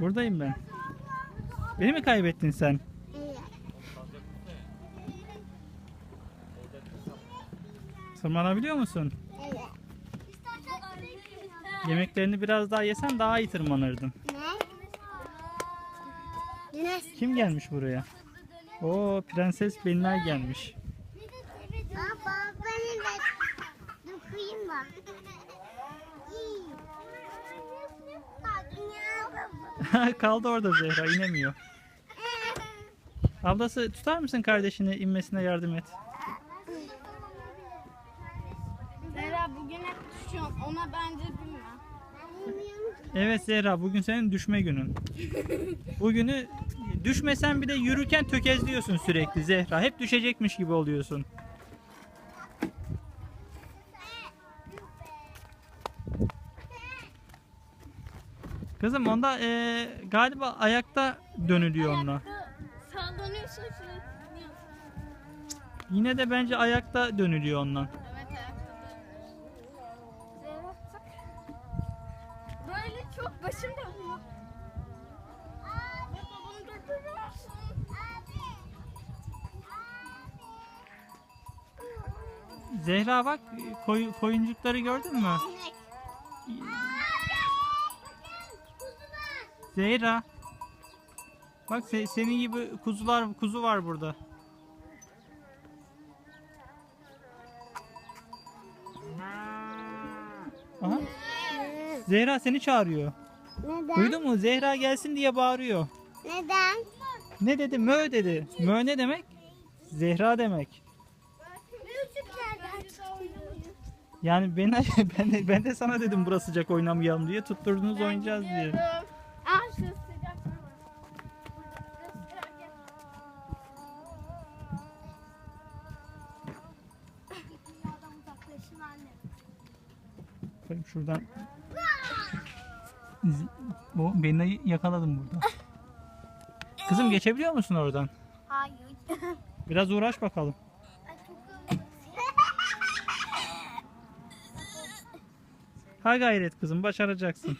Buradayım ben. Beni mi kaybettin sen? Tırmanabiliyor musun? Evet. Yemeklerini biraz daha yesen daha iyi tırmanırdın. Ne? Kim gelmiş buraya? Oo Prenses Belinay gelmiş. Aa bak benim dokuyayım bak. Kaldı orada Zehra inemiyor. Ablası tutar mısın kardeşini inmesine yardım et. Zehra bugün hep düşüyorsun. Ona bence bilme. Evet Zehra bugün senin düşme günün. Bugünü düşmesen bile yürürken tökezliyorsun sürekli Zehra. Hep düşecekmiş gibi oluyorsun. Kızım onda eee, galiba ayakta dönülüyor onunla. Sallanıyorsun sürekli. Yine de bence ayakta dönülüyor ondan. Evet ayakta. Böyle çok başım dönüyor. Musun? Zehra bak koy- koyuncukları gördün mü? Zehra. Bak se- senin gibi kuzular kuzu var burada. Aha. Zehra seni çağırıyor. Neden? Duydun mu? Zehra gelsin diye bağırıyor. Neden? Ne dedi? Mö dedi. Mö ne demek? Zehra demek. Yani ben ben de, ben de sana dedim burası sıcak oynamayalım diye tutturdunuz oynayacağız diye. O beni yakaladım burada. Kızım geçebiliyor musun oradan? Hayır. Biraz uğraş bakalım. Ha gayret kızım başaracaksın.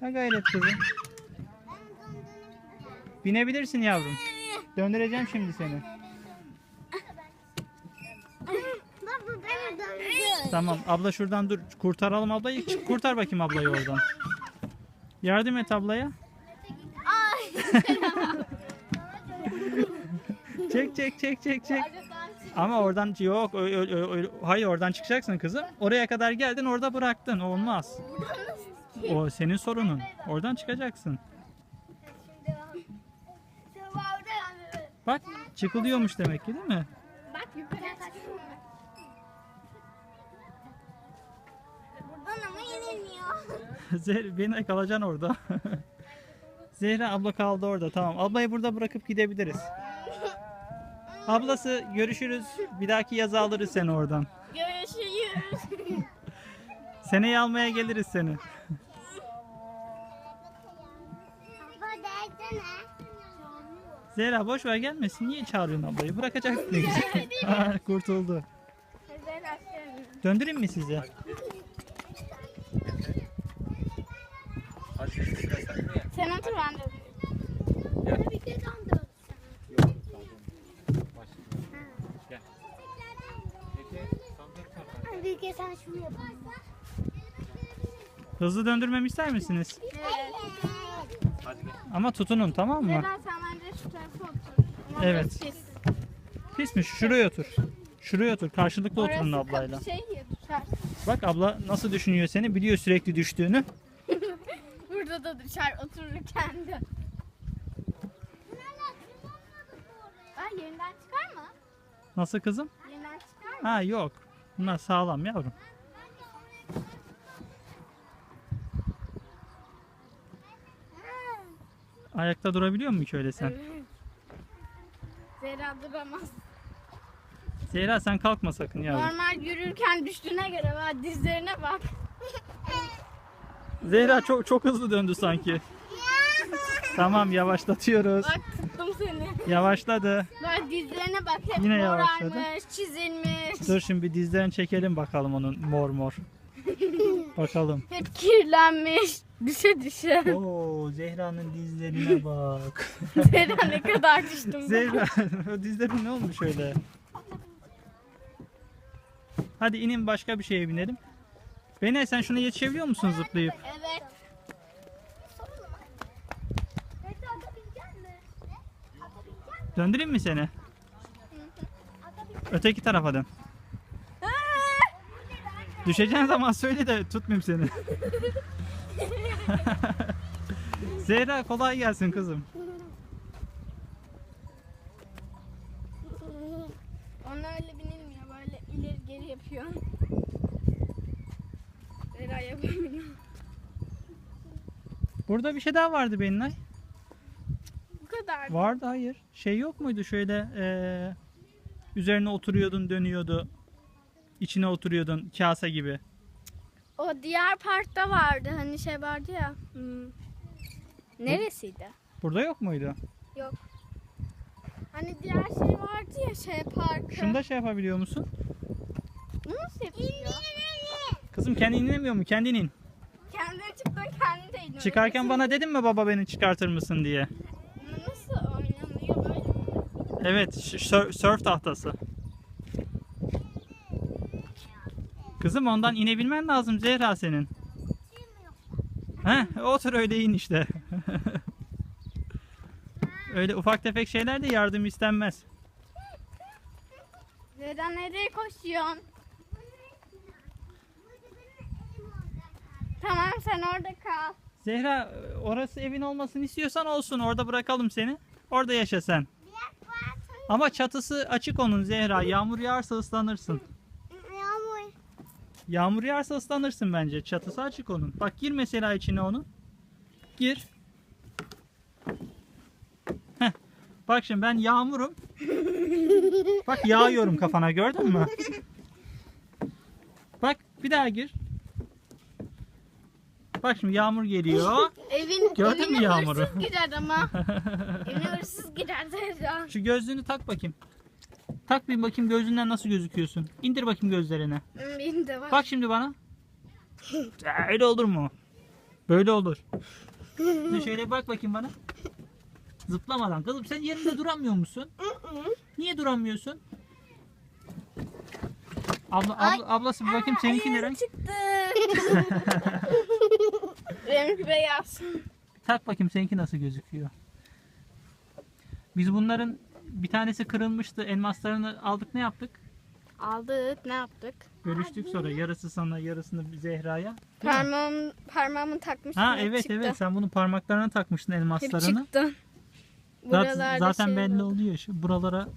Ha gayret kızım. Binebilirsin yavrum. Döndüreceğim şimdi seni. Baba beni döndü. Tamam abla şuradan dur. Kurtaralım ablayı. Çık, kurtar bakayım ablayı oradan. Yardım et ablaya. çek çek çek çek çek. Ama oradan yok. ö- ö- ö- ö- hayır oradan çıkacaksın kızım. Oraya kadar geldin orada bıraktın. O olmaz. O senin sorunun. Oradan çıkacaksın. Bak çıkılıyormuş demek ki değil mi? Zehra beni kalacaksın orada. Zehra abla kaldı orada. Tamam. Ablayı burada bırakıp gidebiliriz. Ablası görüşürüz. Bir dahaki yazı alırız seni oradan. Görüşürüz. Seneye almaya geliriz seni. Zehra boş ver gelmesin. Niye çağırıyorsun ablayı? Ha, Kurtuldu. Döndüreyim mi size? Sen otur ben de. Bir kez sen şunu yaparsın. Hızlı döndürmemi ister misiniz? Evet. Ama tutunun tamam mı? Zehra sen bence şu tarafa otur. Ama Evet. burası pis. Pismiş. Şuraya otur. Şuraya otur. Karşılıklı oturun Orası ablayla. Şey düşer. Bak abla nasıl düşünüyor seni. Biliyor sürekli düştüğünü. Burada da düşer otururken de. Aa yerinden çıkar mı? Nasıl kızım? Yerinden çıkar mı? Ha yok. Bunlar sağlam yavrum. Ayakta durabiliyor musun ki öyle sen? Evet. Zehra duramaz. Zehra sen kalkma sakın yavrum. Normal yürürken düştüğüne göre bak dizlerine bak. Zehra çok çok hızlı döndü sanki. Tamam yavaşlatıyoruz. Bak tuttum seni. Yavaşladı. Bak dizlerine bak hep Yine morarmış, yavaşladı. çizilmiş. Dur şimdi bir dizlerini çekelim bakalım onun mor mor. Bakalım. Hep kirlenmiş. Düşe düşe. Oo Zehra'nın dizlerine bak. Zehra ne kadar düştüm. Zehra o dizlerin ne olmuş öyle? Hadi inin başka bir şeye binelim. Bene sen şuna yetişebiliyor musun zıplayıp? Evet. Döndüreyim mi seni? Öteki tarafa dön. Düşeceğin zaman söyle de tutmayayım seni. Zehra kolay gelsin kızım. Öyle binilmiyor. Böyle ileri geri yapıyor. Burada bir şey daha vardı Belinay. Bu kadar. Vardı hayır. Şey yok muydu şöyle eee, üzerine oturuyordun dönüyordu. İçine oturuyordun kase gibi. O diğer parkta vardı. Hani şey vardı ya. Hmm. Neresiydi? Burada yok muydu? Yok. Hani diğer şey vardı ya şey parkı. Şunda şey yapabiliyor musun? Bu nasıl yapıyor? Kızım kendin inemiyor mu? Kendin in. Kendi çıktın kendi de iniyor. Çıkarken bana dedin mi baba beni çıkartır mısın diye? Nasıl oynanıyor böyle? Evet, sörf tahtası. Kızım ondan inebilmen lazım Zehra senin. He, otur öyle in işte. öyle ufak tefek şeyler de yardım istenmez. Zehra nereye koşuyorsun? Tamam sen orada kal. Zehra orası evin olmasını istiyorsan olsun orada bırakalım seni. Orada yaşa sen. Ama çatısı açık onun Zehra. Yağmur yağarsa ıslanırsın. Yağmur. Yağmur yağarsa ıslanırsın bence. Çatısı açık onun. Bak gir mesela içine onun. Gir. Heh. Bak şimdi ben yağmurum. Bak yağıyorum kafana gördün mü? Bak bir daha gir. Bak şimdi yağmur geliyor. Evin, Gördün mü evine yağmuru? hırsız girer ama. evine hırsız girer Zehra. Şu gözlüğünü tak bakayım. Tak bir bakayım gözlüğünden nasıl gözüküyorsun. İndir bakayım gözlerine. Benim de var. Bak şimdi bana. Öyle olur mu? Böyle olur. Şimdi şöyle bak bakayım bana. Zıplamadan. Kızım sen yerinde duramıyor musun? Niye duramıyorsun? Abla, abla ablası bir bakayım seninki ne renk? çıktı. Benimki beyaz. Tak bakayım seninki nasıl gözüküyor. Biz bunların bir tanesi kırılmıştı. Elmaslarını aldık ne yaptık? Aldık ne yaptık? Bölüştük sonra. Yarısı sana yarısını Zehra'ya. Değil mi? Parmağım, parmağımı takmıştım. Ha hep evet çıktı. evet sen bunu parmaklarına takmıştın Hep elmaslarını. çıktı. Zaten, Buralarda zaten şey belli oldu. oluyor. Şu buralara.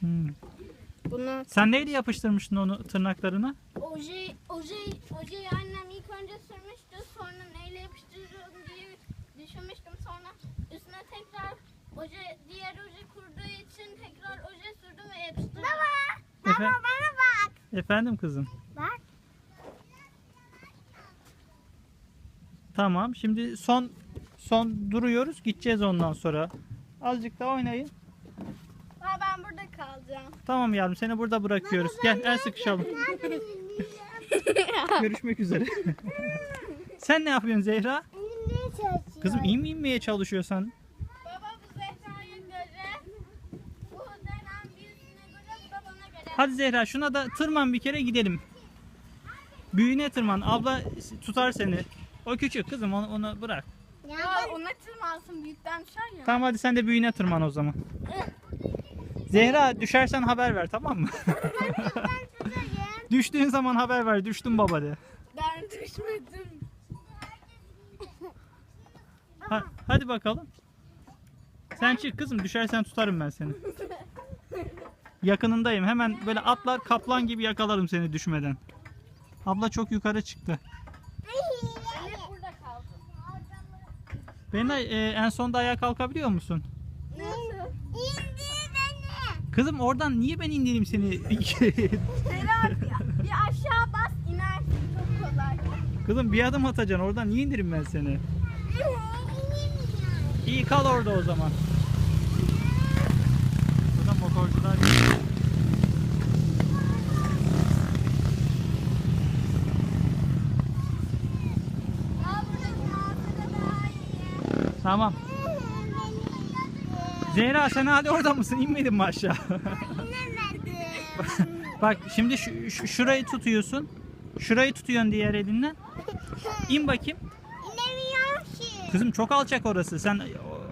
Hmm. Bunu Sen neyle yapıştırmıştın onu tırnaklarına? oje, oje, ojeyi annem ilk önce sürmüştü. Sonra neyle yapıştırırım diye düşünmüştüm. Sonra üstüne tekrar oje, diğer oje kurduğu için tekrar oje sürdüm ve yapıştırdım. Baba! Efe- Bana bak. Efendim kızım. Bak. Tamam. Şimdi son son duruyoruz. Gideceğiz ondan sonra. Azıcık daha oynayın. Ha, ben burada kalacağım. Tamam yavrum seni burada bırakıyoruz. Gel el sıkışalım. Görüşmek üzere. Sen ne yapıyorsun Zehra? Kızım iyi mi inmeye çalışıyorsan? Baba bu Zehra'ya göre, bu denen birisine göre, bu da bana göre. Hadi Zehra şuna da tırman bir kere gidelim. Büyüğüne tırman. Abla tutar seni. O küçük kızım onu, onu bırak. Ya ona tırmansın büyükten düşer ya. Tamam hadi sen de büyüğüne tırman o zaman. Zehra düşersen haber ver tamam mı? Düştüğün zaman haber ver. Düştüm baba de. Ben düşmedim. Ha- hadi bakalım. Sen çık kızım düşersen tutarım ben seni. Yakınındayım. Hemen böyle atlar kaplan gibi yakalarım seni düşmeden. Abla çok yukarı çıktı. Ben hep burada kaldım. Beni e, en sonda ayağa kalkabiliyor musun? Nasıl? İndir beni. Kızım oradan niye ben indireyim seni? Ya. Bir aşağı bas inersin çok kolay. Kızım bir adım atacaksın. Oradan niye indireyim ben seni? İyi kal orada o zaman koydular. Tamam. Zehra sen hadi orada mısın? İnmedin mi aşağı? Bak şimdi şu, şu, şurayı tutuyorsun. Şurayı tutuyorsun diğer elinden. İn bakayım. İnemiyorum ki. Kızım çok alçak orası. Sen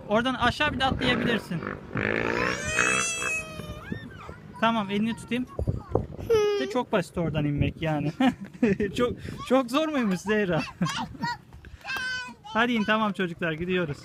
oradan aşağı bir de atlayabilirsin. Tamam elini tutayım. De çok basit oradan inmek yani. çok çok zor muymuş Zehra? Hadi in tamam çocuklar gidiyoruz.